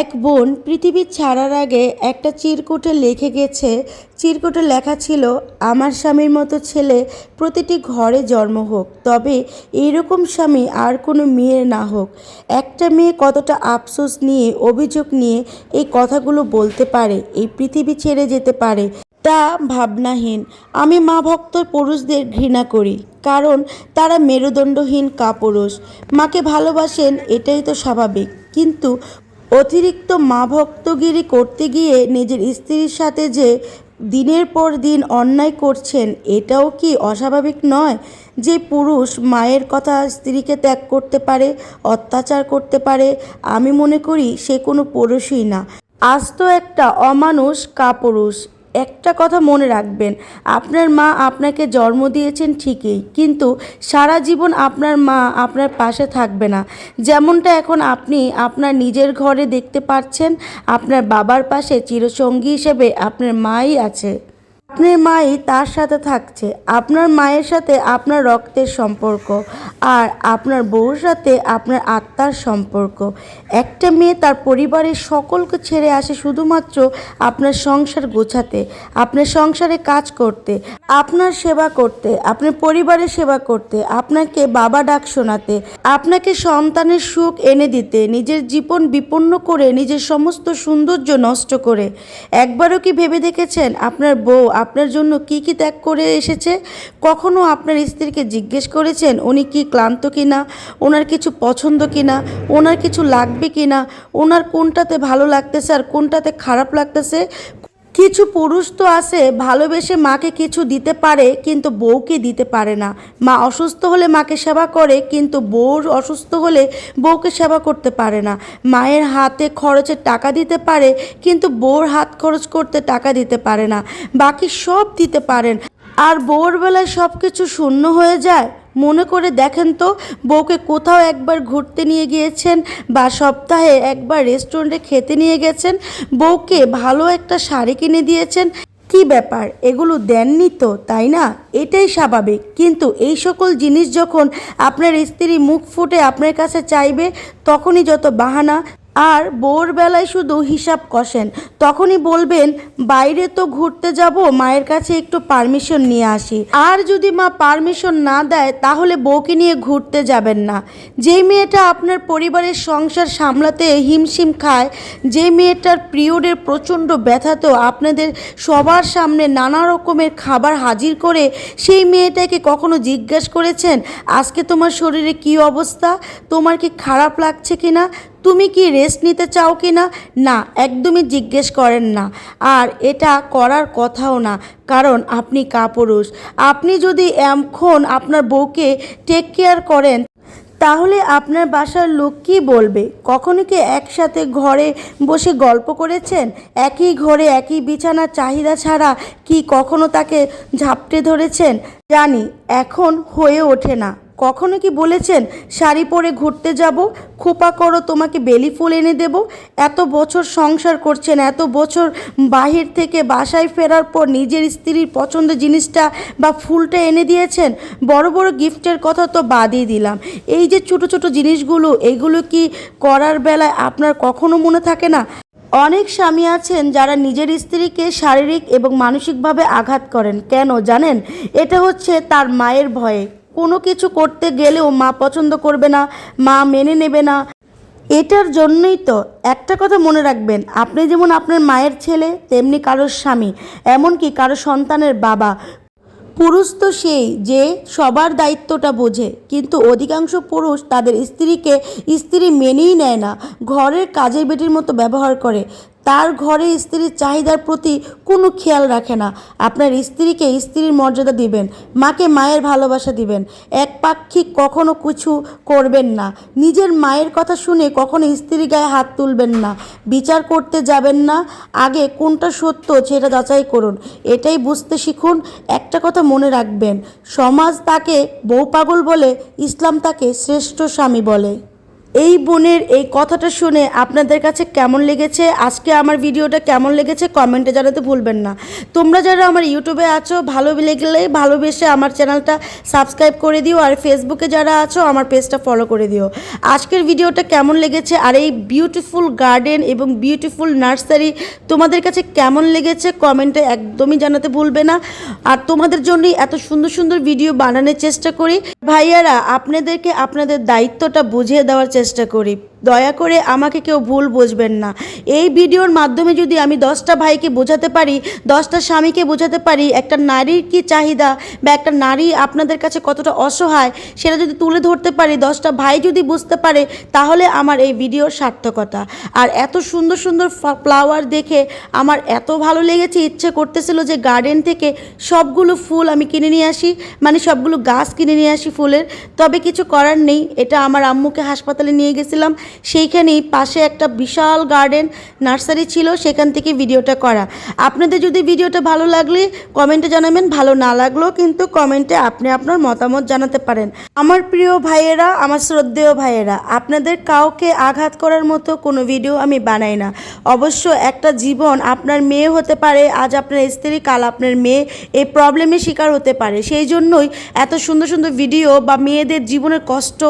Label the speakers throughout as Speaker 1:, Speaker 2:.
Speaker 1: এক বোন পৃথিবী ছাড়ার আগে একটা চিরকুটে লিখে গেছে, চিরকুটে লেখা ছিল, আমার স্বামীর মতো ছেলে প্রতিটি ঘরে জন্ম হোক, তবে এইরকম স্বামী আর কোনো মেয়ের না হোক। একটা মেয়ে কতটা আফসোস নিয়ে, অভিযোগ নিয়ে এই কথাগুলো বলতে পারে, এই পৃথিবী ছেড়ে যেতে পারে, তা ভাবনাহীন। আমি মা ভক্ত পুরুষদের ঘৃণা করি, কারণ তারা মেরুদণ্ডহীন কাপুরুষ। মাকে ভালোবাসেন, এটাই তো স্বাভাবিক। কিন্তু অতিরিক্ত মা ভক্তগিরি করতে গিয়ে নিজের স্ত্রীর সাথে যে দিনের পর দিন অন্যায় করছেন, এটাও কি অস্বাভাবিক নয় যে পুরুষ মায়ের কথা স্ত্রীকে ত্যাগ করতে পারে, অত্যাচার করতে পারে? আমি মনে করি সে কোনো পুরুষই না। আস্ত একটা অমানুষ কাপুরুষ। একটা কথা মনে রাখবেন, আপনার মা আপনাকে জন্ম দিয়েছেন ঠিকই, কিন্তু সারা জীবন আপনার মা আপনার পাশে থাকবে না। যেমনটা এখন আপনি আপনার নিজের ঘরে দেখতে পাচ্ছেন আপনার বাবার পাশে চিরসঙ্গী হিসেবে আপনার মাই আছে। আপনার মাই তার সাথে থাকছে। আপনার মায়ের সাথে আপনার রক্তের সম্পর্ক আর আপনার বউর সাথে আপনার আত্মার সম্পর্ক। একটা মেয়ে তার পরিবারের সকলকে ছেড়ে আসে শুধুমাত্র আপনার সংসার গোছাতে, আপনার সংসারে কাজ করতে, আপনার সেবা করতে, আপনার পরিবারের সেবা করতে, আপনাকে বাবা ডাক শোনাতে, আপনাকে সন্তানের সুখ এনে দিতে, নিজের জীবন বিপন্ন করে, নিজের সমস্ত সৌন্দর্য নষ্ট করে। একবারও কি ভেবে দেখেছেন আপনার বউ আপনার জন্য কি কি ত্যাগ করে এসেছে? কখনো আপনার স্ত্রীকে জিজ্ঞেস করেছেন, উনি কি ক্লান্ত কিনা? ওনার কিছু পছন্দ কিনা? ওনার কিছু লাগবে কিনা? ওনার কোনটাতে ভালো লাগতেছে আর কোনটাতে খারাপ লাগতেছে? কিছু পুরুষ তো আছে, ভালোবেসে মাকে কিছু দিতে পারে, কিন্তু বউকে দিতে পারে না। মা অসুস্থ হলে মাকে সেবা করে, কিন্তু বউ অসুস্থ হলে বউকে সেবা করতে পারে না। মায়ের হাতে খরচের টাকা দিতে পারে, কিন্তু বউর হাত খরচ করতে টাকা দিতে পারে না। বাকি সব দিতে পারেন। আর বউর বেলায় সব কিছু শূন্য হয়ে যায়? মনে করে দেখেন তো, বউকে কোথাও একবার ঘুরতে নিয়ে গিয়েছেন বা সপ্তাহে একবার রেস্টুরেন্টে খেতে নিয়ে গেছেন, বউকে ভালো একটা শাড়ি কিনে দিয়েছেন, কি ব্যাপার? এগুলো দেননি তো, তাই না? এটাই স্বাভাবিক। কিন্তু এই সকল জিনিস যখন আপনার স্ত্রী মুখ ফুটে আপনার কাছে চাইবে, তখনই যত বাহানা আর বউর বেলায় শুধু হিসাব কষেন। তখনই বলবেন, বাইরে তো ঘুরতে যাব, মায়ের কাছে একটু পারমিশন নিয়ে আসি। আর যদি মা পারমিশন না দেয়, তাহলে বউকে নিয়ে ঘুরতে যাবেন না। যেই মেয়েটা আপনার পরিবারের সংসার সামলাতে হিমশিম খায়, যে মেয়েটার পিরিয়ডের প্রচণ্ড ব্যথাতেও আপনাদের সবার সামনে নানা রকমের খাবার হাজির করে, সেই মেয়েটাকে কখনো জিজ্ঞেস করেছেন, আজকে তোমার শরীরে কী অবস্থা? তোমার কি খারাপ লাগছে কি না তুমি কি রেস্ট নিতে চাও কি না? না, একদমই জিজ্ঞেস করেন না। আর এটা করার কথাও না, কারণ আপনি কাপুরুষ। আপনি যদি এখন আপনার বউকে টেক কেয়ার করেন, তাহলে আপনার বাসার লোক কী বলবে? কখনো কি একসাথে ঘরে বসে গল্প করেছেন? একই ঘরে একই বিছানার চাহিদা ছাড়া কি কখনো তাকে ঝাপটে ধরেছেন? জানি, এখন হয়ে ওঠে না। কখনো কি বলেছেন, শাড়ি পরে ঘুরতে যাব, খোপা করো, তোমাকে বেলি ফুল এনে দেব? এত বছর সংসার করছেন, এত বছর বাহির থেকে বাসায় ফেরার পর নিজের স্ত্রীর পছন্দ জিনিসটা বা ফুলটা এনে দিয়েছেন? বড় বড় গিফটের কথা তো বাদই দিলাম। এই যে ছোট ছোট জিনিসগুলো এইগুলো কি করার বেলায় আপনার কখনো মনে থাকে না? অনেক স্বামী আছেন যারা নিজের স্ত্রীকে শারীরিক এবং মানসিকভাবে আঘাত করেন। কেন জানেন? এটা হচ্ছে তার মায়ের ভয়ে। কোনো কিছু করতে গেলেও মা পছন্দ করবে না, মা মেনে নেবে না। এটার জন্যই তো একটা কথা মনে রাখবেন, আপনি যেমন আপনার মায়ের ছেলে, তেমনি কারোর স্বামী। এমনকি কারও সন্তানের বাবা। পুরুষ তো সেই যে সবার দায়িত্বটা বোঝে, কিন্তু অধিকাংশ পুরুষ তাদের স্ত্রীকে স্ত্রী মেনেই নেয় না, ঘরের কাজের বেটির মতো ব্যবহার করে। তার ঘরে স্ত্রীর চাহিদার প্রতি কোনো খেয়াল রাখে না। আপনার স্ত্রীকে স্ত্রীর মর্যাদা দিবেন, মাকে মায়ের ভালোবাসা দিবেন। একপাক্ষিক কখনো কিছু করবেন না। নিজের মায়ের কথা শুনে কখনো স্ত্রীর গায়ে হাত তুলবেন না। বিচার করতে যাবেন না। আগে কোনটা সত্য সেটা যাচাই করুন। এটাই বুঝতে শিখুন। একটা কথা মনে রাখবেন, সমাজ তাকে বউ পাগল বলে, ইসলাম তাকে শ্রেষ্ঠ স্বামী বলে। এই বোনের এই কথাটা শুনে আপনাদের কাছে কেমন লেগেছে? আজকে আমার ভিডিওটা কেমন লেগেছে কমেন্টে জানাতে ভুলবেন না। তোমরা যারা আমার ইউটিউবে আছো, ভালো লেগেলে ভালোবেসে আমার চ্যানেলটা সাবস্ক্রাইব করে দিও আর ফেসবুকে যারা আছো, আমার পেজটা ফলো করে দিও। আজকের ভিডিওটা কেমন লেগেছে আর এই বিউটিফুল গার্ডেন এবং বিউটিফুল নার্সারি তোমাদের কাছে কেমন লেগেছে কমেন্টে একদমই জানাতে ভুলবে না। আর তোমাদের জন্যই এত সুন্দর সুন্দর ভিডিও বানানোর চেষ্টা করি। ভাইয়ারা আপনাদেরকে আপনাদের দায়িত্বটা বুঝিয়ে দেওয়ার চেষ্টা করি। দয়া করে আমাকে কেউ ভুল বুঝবেন না। এই ভিডিওর মাধ্যমে যদি আমি দশটা ভাইকে বোঝাতে পারি, দশটা স্বামীকে বোঝাতে পারি, একটা নারীর কি চাহিদা বা একটা নারী আপনাদের কাছে কতটা অসহায়, সেটা যদি তুলে ধরতে পারি, দশটা ভাই যদি বুঝতে পারে, তাহলে আমার এই ভিডিওর সার্থকতা। আর এত সুন্দর সুন্দর ফ্লাওয়ার দেখে আমার এত ভালো লেগেছে, ইচ্ছে করতেছিল যে গার্ডেন থেকে সবগুলো ফুল আমি কিনে নিয়ে আসি মানে সবগুলো গাছ কিনে নিয়ে আসি ফুলের। তবে কিছু করার নেই, এটা আমার আম্মুকে হাসপাতালে নিয়ে গেছিলাম। সেইখানেই পাশে একটা বিশাল গার্ডেন নার্সারি ছিল, সেখান থেকে ভিডিওটা করা। আপনাদের যদি ভিডিওটা ভালো লাগলে কমেন্টে জানাবেন, ভালো না লাগলেও কিন্তু কমেন্টে আপনি আপনার মতামত জানাতে পারেন। আমার প্রিয় ভাইয়েরা, আমার শ্রদ্ধেয় ভাইয়েরা, আপনাদের কাউকে আঘাত করার মতো কোনো ভিডিও আমি বানাই না। অবশ্য একটা জীবন আপনার মেয়ে হতে পারে, আজ আপনার স্ত্রী, কাল আপনার মেয়ে, এই প্রবলেমের শিকার হতে পারে। সেই জন্যই এত সুন্দর সুন্দর ভিডিও বা মেয়েদের জীবনের কষ্ট,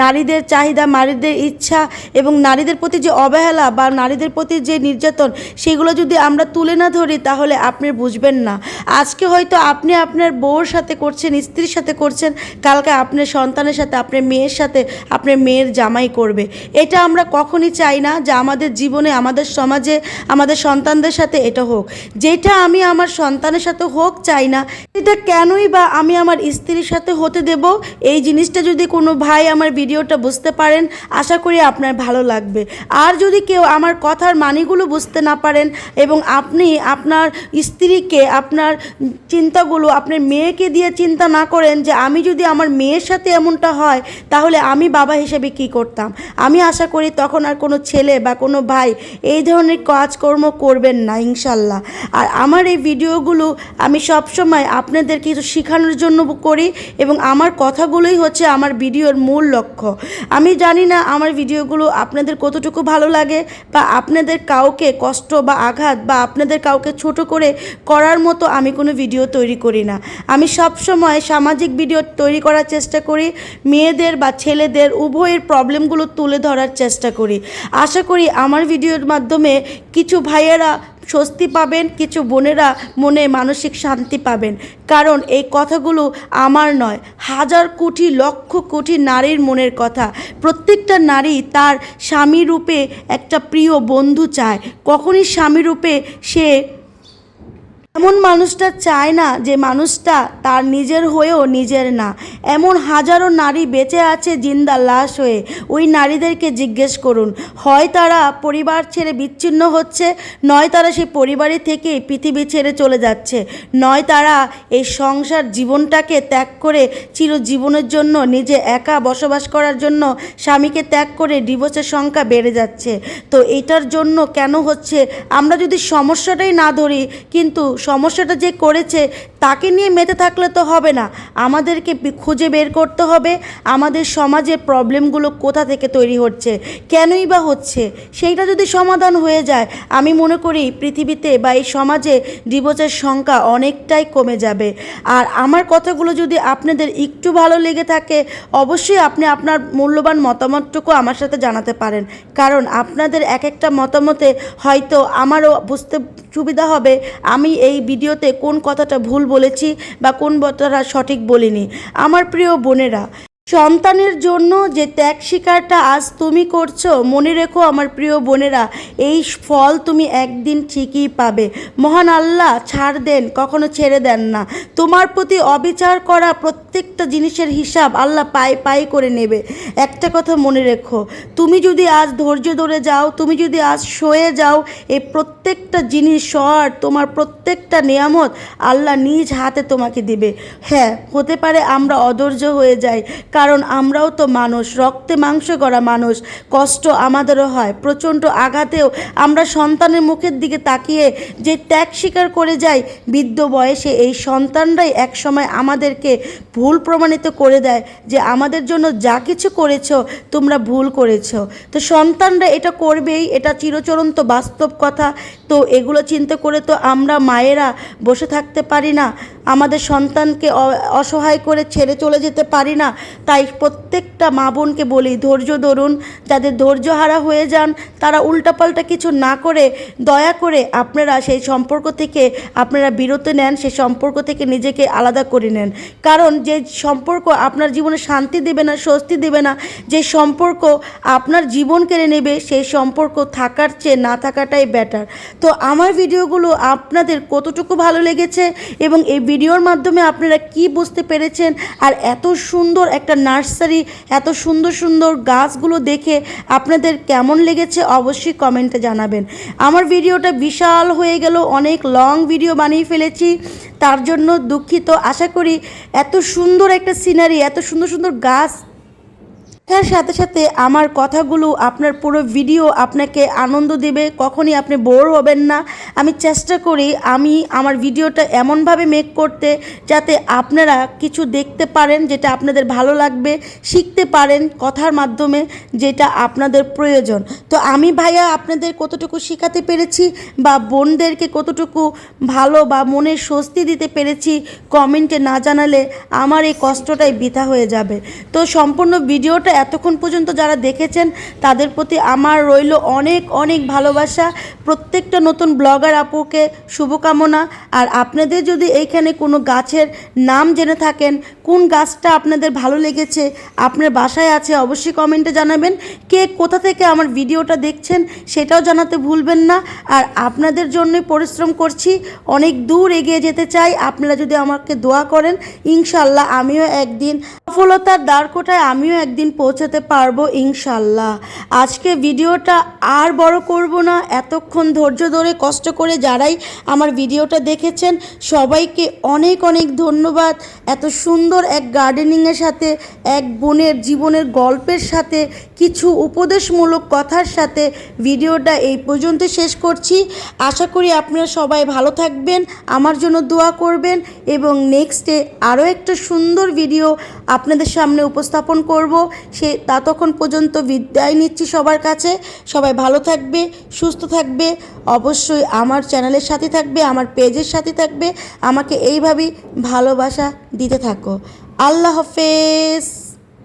Speaker 1: নারীদের চাহিদা, নারীদের ইচ্ছা এবং নারীদের প্রতি যে অবহেলা বা নারীদের প্রতি যে নির্যাতন, সেগুলো যদি আমরা তুলে না ধরি, তাহলে আপনি বুঝবেন না। আজকে হয়তো আপনি আপনার বউর সাথে করছেন, স্ত্রীর সাথে করছেন, কালকে আপনার সন্তানের সাথে, আপনার মেয়ের সাথে আপনার মেয়ের জামাই করবে। এটা আমরা কখনই চাই না যে আমাদের জীবনে, আমাদের সমাজে, আমাদের সন্তানদের সাথে এটা হোক। যেটা আমি আমার সন্তানের সাথে হোক, চাই না এটা কেনই বা আমি আমার স্ত্রীর সাথে হতে দেব? এই জিনিসটা যদি কোনো ভাই আমার ভিডিওটা বুঝতে পারেন, আশা করি আপনার ভালো লাগবে। আর যদি কেউ আমার কথার মানিগুলো বুঝতে না পারেন এবং আপনি আপনার স্ত্রীকে, আপনার চিন্তাগুলো, আপনার মেয়েকে দিয়ে চিন্তা না করেন যে আমি যদি আমার মেয়ের সাথে এমনটা হয়, তাহলে আমি বাবা হিসেবে কি করতাম? আমি আশা করি তখন আর কোনো ছেলে বা কোনো ভাই এই ধরনের কাজকর্ম করবেন না, ইনশাল্লাহ। আর আমার এই ভিডিওগুলো আমি সবসময় আপনাদের কিছু শেখানোর জন্য করি এবং আমার কথাগুলোই হচ্ছে আমার ভিডিওর মূল লক্ষ্য। আমি জানি না আমার ভিডিওগুলো আপনাদের কতটুকু ভালো লাগে বা আপনাদের কাউকে কষ্ট বা আঘাত বা আপনাদের কাউকে ছোট করে করার মতো আমি কোনো ভিডিও তৈরি করি না। আমি সব সময় সামাজিক ভিডিও তৈরি করার চেষ্টা করি, মেয়েদের বা ছেলেদের উভয়ের প্রবলেমগুলো তুলে ধরার চেষ্টা করি। আশা করি আমার ভিডিওর মাধ্যমে কিছু ভাইয়েরা স্বস্তি পাবেন, কিছু বোনেরা মনে মানসিক শান্তি পাবেন। কারণ এই কথাগুলো আমার নয়, হাজার কোটি, লক্ষ কোটি নারীর মনের কথা। প্রত্যেকটা নারী তার স্বামী রূপে একটা প্রিয় বন্ধু চায়। কখনই স্বামী রূপে সে এমন মানুষটা চায় না যে মানুষটা তার নিজের হয়েও নিজের না। এমন হাজারো নারী বেঁচে আছে জিন্দা লাশ হয়ে। ওই নারীদেরকে জিজ্ঞেস করুন, হয় তারা পরিবার ছেড়ে বিচ্ছিন্ন হচ্ছে, নয় তারা সেই পরিবারের থেকে পৃথিবী ছেড়ে চলে যাচ্ছে, নয় তারা এই সংসার জীবনটাকে ত্যাগ করে চিরজীবনের জন্য নিজে একা বসবাস করার জন্য স্বামীকে ত্যাগ করে ডিভোর্সের সংখ্যা বেড়ে যাচ্ছে। তো এটার জন্য কেন হচ্ছে? আমরা যদি সমস্যাটাই না ধরি, কিন্তু সমস্যাটা যে করেছে, তাকে নিয়ে মেতে থাকলে তো হবে না। আমাদেরকে খুঁজে বের করতে হবে। আমাদের সমাজের প্রবলেমগুলো কোথা থেকে তৈরি হচ্ছে? কেনই বা হচ্ছে? সেইটা যদি সমাধান হয়ে যায়, আমি মনে করি পৃথিবীতে বা এই সমাজে ডিভোর্সের সংখ্যা অনেকটাই কমে যাবে। আর আমার কথাগুলো যদি আপনাদের একটু ভালো লেগে থাকে, অবশ্যই আপনি আপনার মূল্যবান মতামতটুকু আমার সাথে জানাতে পারেন। কারণ আপনাদের এক একটা মতামতে হয়তো আমারও বুঝতে সুবিধা হবে। আমি এই ভিডিওতে কোন কথাটা ভুল বলেছি বা কোন কথাটা সঠিক বলিনি। আমার প্রিয় বোনেরা সন্তানের জন্য যে ত্যাগ স্বীকারটা আজ তুমি করছ, মনে রেখো আমার প্রিয় বোনেরা, এই ফল তুমি একদিন ঠিকই পাবে। মহান আল্লাহ ছাড় দেন, কখনো ছেড়ে দেন না। তোমার প্রতি অবিচার করা প্রত্যেকটা জিনিসের হিসাব আল্লাহ পাই পাই করে নেবে। একটা কথা মনে রেখো, তুমি যদি আজ ধৈর্য ধরে যাও, তুমি যদি আজ সয়ে যাও এই প্রত্যেকটা জিনিস সর তোমার প্রত্যেকটা নিয়ামত আল্লাহ নিজ হাতে তোমাকে দিবে। হ্যাঁ হতে পারে আমরা অধৈর্য হয়ে যাই কারণ আমরাও তো মানুষ, রক্তে মাংস গড়া মানুষ, কষ্ট আমাদেরও হয়। প্রচণ্ড আঘাতেও আমরা সন্তানের মুখের দিকে তাকিয়ে যে ত্যাগ স্বীকার করে যাই, বৃদ্ধ বয়সে এই সন্তানরাই একসময় আমাদেরকে ভুল প্রমাণিত করে দেয় যে আমাদের জন্য যা কিছু করেছ, তোমরা ভুল করেছ। তো সন্তানরা এটা করবেই, এটা চিরচরন্ত বাস্তব কথা। তো এগুলো চিন্তা করে তো আমরা মায়েরা বসে থাকতে পারি না, আমাদের সন্তানকে অসহায় করে ছেড়ে চলে যেতে পারি না। তাই প্রত্যেকটা মা বোনকে বলি, ধৈর্য ধরুন। যাদের ধৈর্য হারা হয়ে যান, তারা উল্টাপাল্টা কিছু না করে দয়া করে আপনারা সেই সম্পর্ক থেকে, আপনারা বিরত নেন, সেই সম্পর্ক থেকে নিজেকে আলাদা করে নেন। কারণ যে সম্পর্ক আপনার জীবনে শান্তি দেবে না, স্বস্তি দেবে না, যে সম্পর্ক আপনার জীবন কেড়ে নেবে, সেই সম্পর্ক থাকার চেয়ে না থাকাটাই বেটার তো আমার ভিডিওগুলো আপনাদের কতটুকু ভালো লেগেছে এবং এই ভিডিওর মাধ্যমে আপনারা কি বুঝতে পেরেছেন, আর এত সুন্দর একটা নার্সারি, এত সুন্দর সুন্দর গাছগুলো দেখে আপনাদের কেমন লেগেছে অবশ্যই কমেন্টে জানাবেন। আমার ভিডিওটা বিশাল হয়ে গেল, অনেক লং ভিডিও বানিয়ে ফেলেছি, তার জন্য দুঃখিত। আশা করি এত সুন্দর একটা সিনারি এত সুন্দর সুন্দর গাছ তার সাথে সাথে আমার কথাগুলো, আপনার পুরো ভিডিও আপনাকে আনন্দ দেবে। কখনই আপনি বোর হবেন না। আমি চেষ্টা করি আমি আমার ভিডিওটা এমনভাবে মেক করতে যাতে আপনারা কিছু দেখতে পারেন যেটা আপনাদের ভালো লাগবে, শিখতে পারেন কথার মাধ্যমে যেটা আপনাদের প্রয়োজন। তো আমি ভাইয়া আপনাদের কতটুকু শেখাতে পেরেছি বা বোনদেরকে কতটুকু ভালো বা মনের স্বস্তি দিতে পেরেছি কমেন্টে না জানালে আমার এই কষ্টটাই বৃথা হয়ে যাবে। তো সম্পূর্ণ ভিডিওটা এতক্ষণ পর্যন্ত যারা দেখেছেন, তাদের প্রতি আমার রইল অনেক অনেক ভালোবাসা। প্রত্যেকটা নতুন ব্লগার আপুকে শুভকামনা। আর আপনাদের যদি এইখানে কোনো গাছের নাম জেনে থাকেন, কোন গাছটা আপনাদের ভালো লেগেছে, আপনার বাসায় আছে, অবশ্যই কমেন্টে জানাবেন। কে কোথা থেকে আমার ভিডিওটা দেখছেন, সেটাও জানাতে ভুলবেন না। আর আপনাদের জন্যই পরিশ্রম করছি, অনেক দূর এগিয়ে যেতে চাই। আপনারা যদি আমাকে দোয়া করেন ইনশাল্লাহ আমিও একদিন সফলতার দ্বারকোটায় আমিও একদিন পৌঁছাতে পারব ইনশাল্লাহ। আজকে ভিডিওটা আর বড় করব না। এতক্ষণ ধৈর্য ধরে, কষ্ট করে যারাই আমার ভিডিওটা দেখেছেন, সবাইকে অনেক অনেক ধন্যবাদ। এত সুন্দর এক গার্ডেনিংয়ের সাথে, এক বোনের জীবনের গল্পের সাথে, কিছু উপদেশমূলক কথার সাথে ভিডিওটা এই পর্যন্ত শেষ করছি। আশা করি আপনারা সবাই ভালো থাকবেন, আমার জন্য দোয়া করবেন এবং নেক্সটে আরও একটা সুন্দর ভিডিও আপনাদের সামনে উপস্থাপন করব। সে ততক্ষণ পর্যন্ত বিদায় নিচ্ছি সবার কাছে। সবাই ভালো থাকবে, সুস্থ থাকবে। অবশ্যই আমার চ্যানেলের সাথে থাকবে, আমার পেজের সাথে থাকবে। আমাকে এইভাবেই ভালোবাসা দিতে থাকো। আল্লাহ হাফেজ।